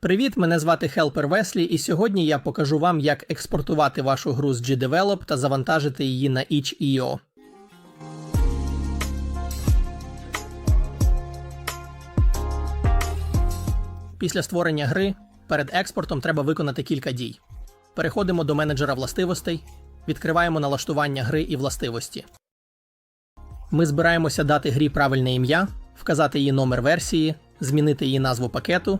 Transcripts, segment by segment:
Привіт, мене звати Хелпер Веслі, і сьогодні я покажу вам, як експортувати вашу гру з GDevelop та завантажити її на itch.io. Після створення гри перед експортом треба виконати кілька дій. Переходимо до менеджера властивостей, відкриваємо налаштування гри і властивості. Ми збираємося дати грі правильне ім'я, вказати її номер версії, змінити її назву пакету.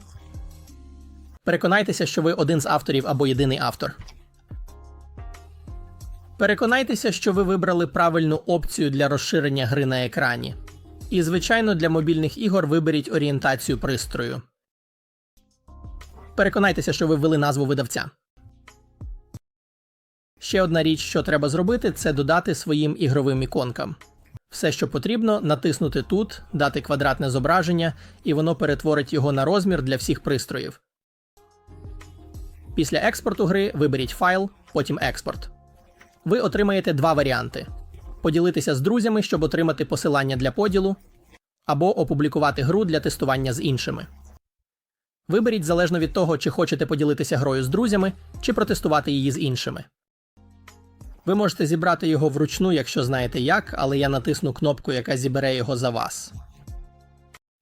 Переконайтеся, що ви один з авторів або єдиний автор. Переконайтеся, що ви вибрали правильну опцію для розширення гри на екрані. І, звичайно, для мобільних ігор виберіть орієнтацію пристрою. Переконайтеся, що ви ввели назву видавця. Ще одна річ, що треба зробити, це додати своїм ігровим іконкам. Все, що потрібно, натиснути тут, дати квадратне зображення, і воно перетворить його на розмір для всіх пристроїв. Після експорту гри виберіть файл, потім експорт. Ви отримаєте два варіанти: поділитися з друзями, щоб отримати посилання для поділу, або опублікувати гру для тестування з іншими. Виберіть залежно від того, чи хочете поділитися грою з друзями, чи протестувати її з іншими. Ви можете зібрати його вручну, якщо знаєте як, але я натисну кнопку, яка зібере його за вас.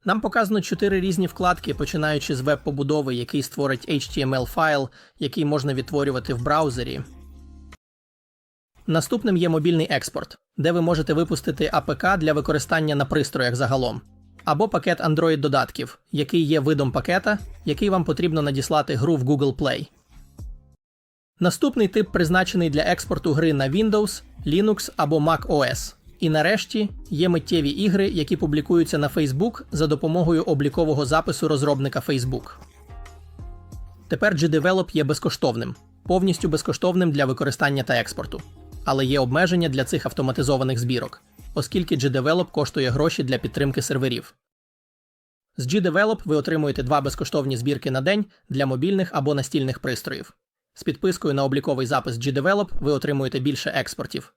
Нам показано чотири різні вкладки, починаючи з веб-побудови, який створить HTML файл, який можна відтворювати в браузері. Наступним є мобільний експорт, де ви можете випустити APK для використання на пристроях загалом, або пакет Android додатків, який є видом пакета, який вам потрібно надіслати гру в Google Play. Наступний тип призначений для експорту гри на Windows, Linux або Mac OS. І нарешті є миттєві ігри, які публікуються на Facebook за допомогою облікового запису розробника Facebook. Тепер GDevelop є безкоштовним, повністю безкоштовним для використання та експорту. Але є обмеження для цих автоматизованих збірок, оскільки GDevelop коштує гроші для підтримки серверів. З GDevelop ви отримуєте два безкоштовні збірки на день для мобільних або настільних пристроїв. З підпискою на обліковий запис GDevelop ви отримуєте більше експортів.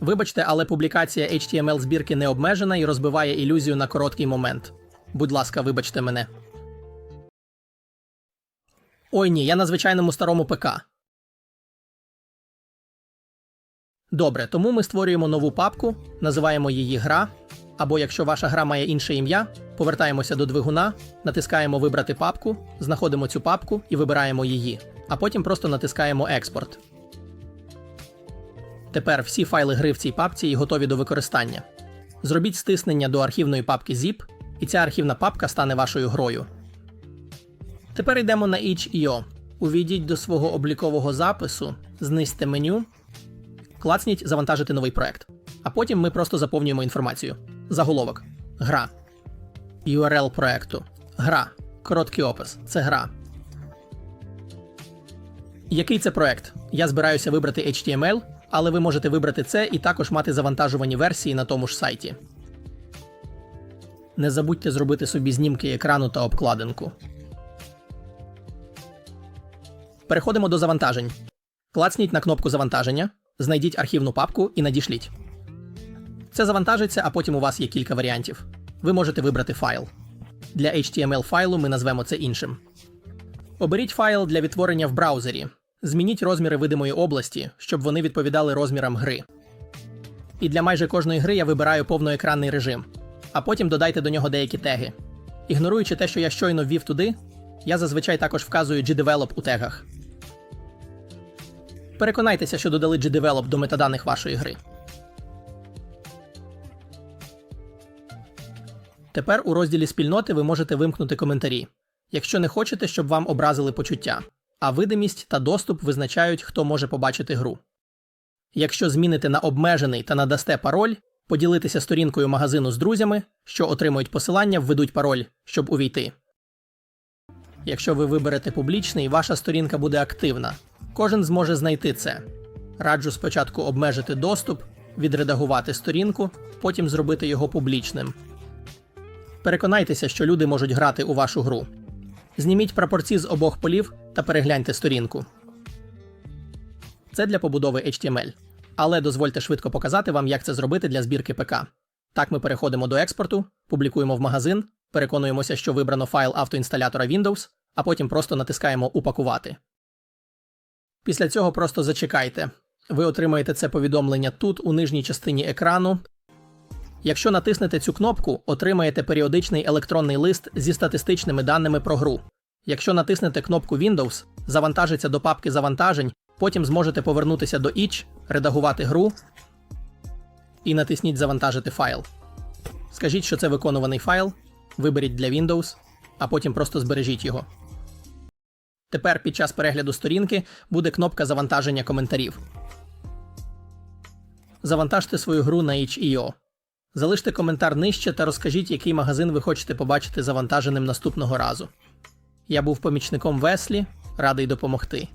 Вибачте, але публікація HTML збірки не обмежена і розбиває ілюзію на короткий момент. Будь ласка, вибачте мене. Ой ні, я на звичайному старому ПК. Добре, тому ми створюємо нову папку, називаємо її гра. Або якщо ваша гра має інше ім'я, повертаємося до двигуна, натискаємо Вибрати папку, знаходимо цю папку і вибираємо її, а потім просто натискаємо Експорт. Тепер всі файли гри в цій папці готові до використання. Зробіть стиснення до архівної папки ZIP, і ця архівна папка стане вашою грою. Тепер йдемо на itch.io. Увійдіть до свого облікового запису, знизьте меню, клацніть Завантажити новий проект. А потім ми просто заповнюємо інформацію. Заголовок. Гра. URL проекту. Гра. Короткий опис. Це гра. Який це проект? Я збираюся вибрати HTML, але ви можете вибрати це і також мати завантажувані версії на тому ж сайті. Не забудьте зробити собі знімки екрану та обкладинку. Переходимо до завантажень. Клацніть на кнопку завантаження, знайдіть архівну папку і надішліть. Це завантажиться, а потім у вас є кілька варіантів. Ви можете вибрати файл. Для HTML файлу ми назвемо це іншим. Оберіть файл для відтворення в браузері. Змініть розміри видимої області, щоб вони відповідали розмірам гри. І для майже кожної гри я вибираю повноекранний режим, а потім додайте до нього деякі теги. Ігноруючи те, що я щойно ввів туди, я зазвичай також вказую GDevelop у тегах. Переконайтеся, що додали GDevelop до метаданих вашої гри. Тепер у розділі спільноти ви можете вимкнути коментарі, якщо не хочете, щоб вам образили почуття, а видимість та доступ визначають, хто може побачити гру. Якщо зміните на обмежений та надасте пароль, поділитися сторінкою магазину з друзями, що отримують посилання, введуть пароль, щоб увійти. Якщо ви виберете публічний, ваша сторінка буде активна. Кожен зможе знайти це. Раджу спочатку обмежити доступ, відредагувати сторінку, потім зробити його публічним. Переконайтеся, що люди можуть грати у вашу гру. Зніміть прапорці з обох полів та перегляньте сторінку. Це для побудови HTML. Але дозвольте швидко показати вам, як це зробити для збірки ПК. Так ми переходимо до експорту, публікуємо в магазин, переконуємося, що вибрано файл автоінсталятора Windows, а потім просто натискаємо Упакувати. Після цього просто зачекайте. Ви отримаєте це повідомлення тут, у нижній частині екрану. Якщо натиснете цю кнопку, отримаєте періодичний електронний лист зі статистичними даними про гру. Якщо натиснете кнопку Windows, завантажиться до папки завантажень, потім зможете повернутися до Itch, редагувати гру і натисніть Завантажити файл. Скажіть, що це виконуваний файл, виберіть для Windows, а потім просто збережіть його. Тепер під час перегляду сторінки буде кнопка завантаження коментарів. Завантажте свою гру на itch.io. Залиште коментар нижче та розкажіть, який магазин ви хочете побачити завантаженим наступного разу. Я був помічником Веслі, радий допомогти.